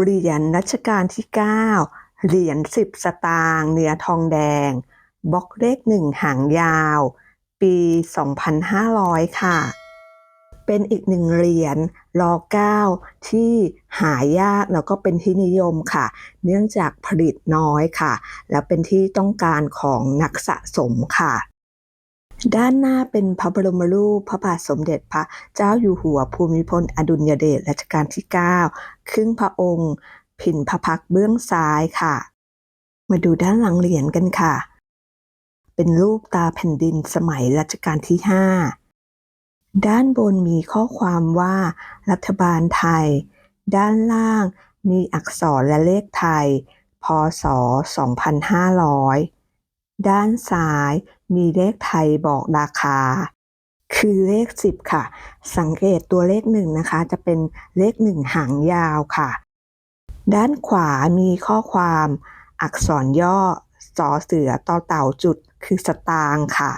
เหรียญรัชกาลที่ 9 เหรียญ10 สตางค์เนื้อทองแดง บล็อกเลขหนึ่งหางยาว ปี 2500 ค่ะ เป็นอีกหนึ่งเหรียญรอ9ที่หายากแล้วก็เป็นที่นิยมค่ะ เนื่องจากผลิตน้อยค่ะ แล้วเป็นที่ต้องการของนักสะสมค่ะ ด้านหน้าเป็นพระบรมรูปพระบาทสมเด็จพระเจ้าอยู่หัวภูมิพลอดุลยเดชรัชกาลที่ 9 ครึ่งพระองค์ ผินพระพักเบื้องซ้ายค่ะ มาดูด้านหลังเหรียญกันค่ะ เป็นรูปตาแผ่นดินสมัยรัชกาลที่ 5 ด้านบนมีข้อความว่ารัฐบาลไทย ด้านล่างมีอักษรและเลขไทย พศ 2500 ด้านซ้ายมีเลขไทยบอกราคา คือเลข 10 ค่ะ สังเกตตัวเลขหนึ่งนะคะ จะเป็นเลขหนึ่งหางยาวค่ะ ด้านขวามีข้อความอักษรย่อสอเสือต่อเต่าจุดคือสตางค์ค่ะ